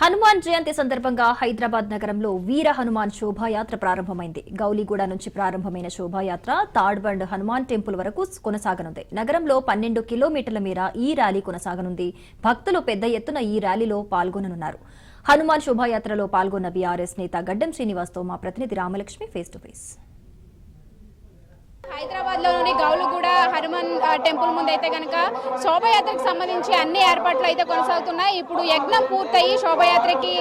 హనుమాన్ జయంతి సందర్భంగా హైదరాబాద్ నగరంలో వీర హనుమాన్ శోభాయాత్ర ప్రారంభమైంది. గౌలీగూడ నుంచి ప్రారంభమైన శోభాయాత్ర తాడ్బండ్ హనుమాన్ టెంపుల్ వరకు కొనసాగనుంది. నగరంలో పన్నెండు కిలోమీటర్ల మేర ఈ ర్యాలీ కొనసాగనుంది. భక్తులు పెద్ద ఎత్తున ఈ ర్యాలీలో పాల్గొననున్నారు. హనుమాన్ శోభాయాత్రలో పాల్గొన్న బీఆర్ఎస్ నేత గడ్డం శ్రీనివాస్తో మా ప్రతినిధి రామలక్ష్మి ఫేస్ టు ఫేస్ హైదరాబాద్లోని గౌలుగూడ హనుమాన్ టెంపుల్ ముందు అయితే కనుక శోభయాత్రకు సంబంధించి అన్ని ఏర్పాట్లు అయితే కొనసాగుతున్నాయి. ఇప్పుడు యజ్ఞం పూర్తయి శోభయాత్రకి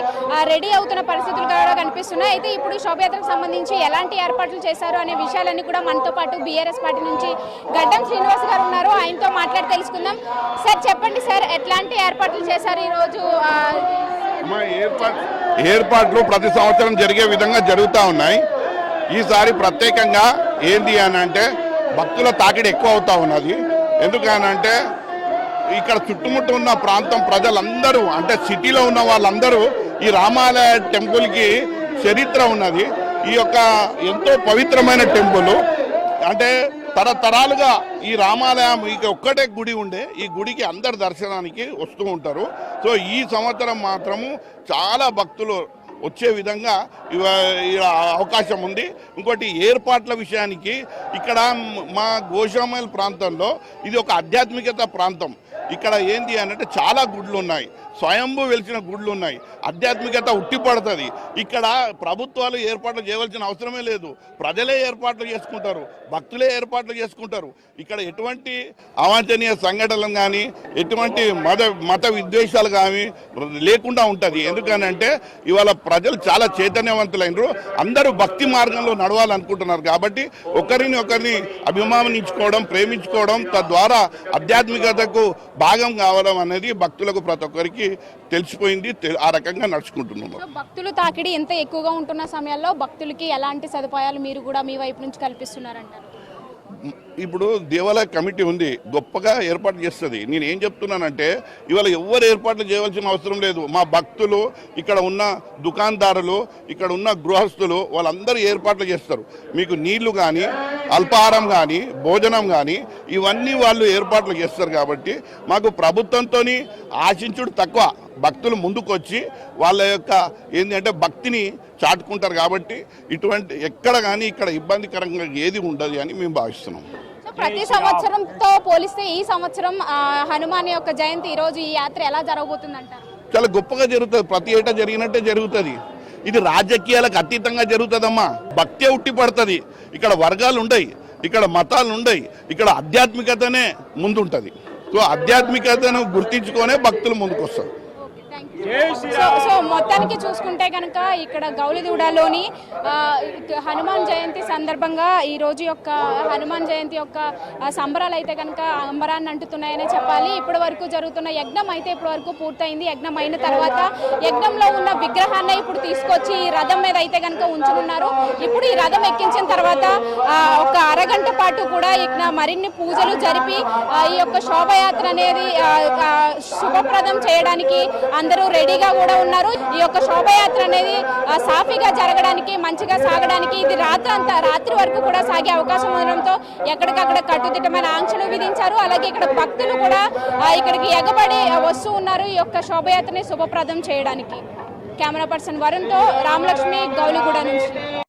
రెడీ అవుతున్న పరిస్థితులు కూడా కనిపిస్తున్నాయి. అయితే ఇప్పుడు శోభయాత్రకు సంబంధించి ఎలాంటి ఏర్పాట్లు చేశారు అనే విషయాలన్నీ కూడా మనతో పాటు బీఆర్ఎస్ పార్టీ నుంచి గడ్డం శ్రీనివాస్ గారు ఉన్నారు. ఆయనతో మాట్లాడి తెలుసుకుందాం. సార్ చెప్పండి సార్ ఎట్లాంటి ఏర్పాట్లు చేశారు ఈ రోజు ఏర్పాటు ఏర్పాట్లు ప్రతి సంవత్సరం జరిగే విధంగా జరుగుతూ ఉన్నాయి. ఈసారి ప్రత్యేకంగా ఏంది అని అంటే భక్తుల తాకిడి ఎక్కువ అవుతా ఉన్నది. ఎందుకనంటే ఇక్కడ చుట్టుముట్టు ఉన్న ప్రాంతం ప్రజలందరూ అంటే సిటీలో ఉన్న వాళ్ళందరూ ఈ రామాలయ టెంపుల్కి చరిత్ర ఉన్నది. ఈ యొక్క ఎంతో పవిత్రమైన టెంపుల్ అంటే తరతరాలుగా ఈ రామాలయం ఇక ఒక్కటే గుడి ఉండే ఈ గుడికి అందరు దర్శనానికి వస్తూ ఉంటారు. సో ఈ సంవత్సరం మాత్రము చాలా భక్తులు వచ్చే విధంగా ఇవ- ఈ అవకాశం ఉంది. ఇంకోటి ఏర్పాట్ల విషయానికి ఇక్కడ మా గోషామైల్ ప్రాంతంలో ఇది ఒక ఆధ్యాత్మికత ప్రాంతం. ఇక్కడ ఏంటి అనంటే చాలా గుడ్లు ఉన్నాయి. స్వయంభూ వెలిసిన గుడ్లు ఉన్నాయి. ఆధ్యాత్మికత ఉట్టిపడుతుంది ఇక్కడ ప్రభుత్వాలు ఏర్పాట్లు చేయవలసిన అవసరమే లేదు. ప్రజలే ఏర్పాట్లు చేసుకుంటారు. భక్తులే ఏర్పాట్లు చేసుకుంటారు. ఇక్కడ ఎటువంటి అవాంఛనీయ సంఘటనలు కానీ ఎటువంటి మత మత విద్వేషాలు కానీ లేకుండా ఉంటుంది. ఎందుకనంటే ఇవాళ ప్రజలు చాలా చైతన్యవంతులైనరు. అందరూ భక్తి మార్గంలో నడవాలనుకుంటున్నారు. కాబట్టి ఒకరిని ఒకరిని అభిమానించుకోవడం ప్రేమించుకోవడం తద్వారా ఆధ్యాత్మికతకు భాగం కావడం అనేది భక్తులకు ప్రతి ఒక్కరికి తెలిసిపోయింది ఆ రకంగా నడుచుకుంటున్నాం భక్తులు తాకిడి ఎంత ఎక్కువగా ఉంటున్న సమయాల్లో భక్తులకి ఎలాంటి సదుపాయాలు మీరు కూడా మీ వైపు నుంచి కల్పిస్తున్నారంటారు? ఇప్పుడు దేవాలయ కమిటీ ఉంది గొప్పగా ఏర్పాటు చేస్తుంది. నేను ఏం చెప్తున్నానంటే ఇవాళ ఎవరు ఏర్పాట్లు చేయవలసిన అవసరం లేదు. మా భక్తులు ఇక్కడ ఉన్న దుకాణదారులు ఇక్కడ ఉన్న గృహస్థులు వాళ్ళందరూ ఏర్పాట్లు చేస్తారు. మీకు నీళ్ళు కానీ అల్పాహారం కానీ భోజనం కానీ ఇవన్నీ వాళ్ళు ఏర్పాట్లు చేస్తారు కాబట్టి మాకు ప్రభుత్వంతో ఆశించుడు తక్కువ. భక్తులు ముందుకొచ్చి వాళ్ళ యొక్క ఏంటంటే భక్తిని చాటుకుంటారు కాబట్టి ఇటువంటి ఎక్కడ కానీ ఇక్కడ ఇబ్బందికరంగా ఏది ఉండదు అని మేము భావిస్తున్నాం. ప్రతి సంవత్సరంతో పోలిస్తే ఈ సంవత్సరం ఆ, హనుమాన్ యొక్క జయంతి ఈ రోజు ఈ యాత్ర ఎలా జరగబోతుంది అంటారు చాలా గొప్పగా జరుగుతుంది. ప్రతి ఏటా జరిగినట్టే జరుగుతుంది. ఇది రాజకీయాలకు అతీతంగా జరుగుతుందమ్మా. భక్తే ఉట్టి పడుతుంది. ఇక్కడ వర్గాలు ఉండయి ఇక్కడ మతాలు ఉండయి ఇక్కడ ఆధ్యాత్మికతనే ముందుంటుంది. సో ఆధ్యాత్మికతను గుర్తించుకొనే భక్తులు ముందుకు వస్తారు మొత్తానికి చూసుకుంటే కనుక ఇక్కడ గౌలిదూడలోని హనుమాన్ జయంతి సందర్భంగా ఈ రోజు యొక్క హనుమాన్ జయంతి యొక్క సంబరాలు అయితే కనుక అంబరాన్ని అంటుతున్నాయనే చెప్పాలి. ఇప్పటి వరకు జరుగుతున్న యజ్ఞం అయితే ఇప్పటి వరకు పూర్తయింది. యజ్ఞం అయిన తర్వాత యజ్ఞంలో ఉన్న విగ్రహాన్ని ఇప్పుడు తీసుకొచ్చి ఈ రథం మీద అయితే కనుక ఉంచుకున్నారు ఇప్పుడు ఈ రథం ఎక్కించిన తర్వాత ఒక అరగంట పాటు కూడా ఇక్కడ మరిన్ని పూజలు జరిపి ఈ యొక్క శోభయాత్ర అనేది శుభప్రదం చేయడానికి అందరూ రెడీగా కూడా ఉన్నారు. ఈ యొక్క శోభయాత్ర అనేది సాఫీగా జరగడానికి మంచిగా సాగడానికి ఇది రాత్రి అంతా రాత్రి వరకు కూడా సాగే అవకాశం ఉండడంతో ఎక్కడికక్కడ కట్టుదిట్టమైన ఆంక్షలు విధించారు. అలాగే ఇక్కడ భక్తులు కూడా ఇక్కడికి ఎగబడి వస్తూ ఉన్నారు ఈ యొక్క శోభయాత్రని శుభప్రదం చేయడానికి. కెమెరా పర్సన్ వరుణ్తో రామలక్ష్మి గౌలిగూడ నుంచి.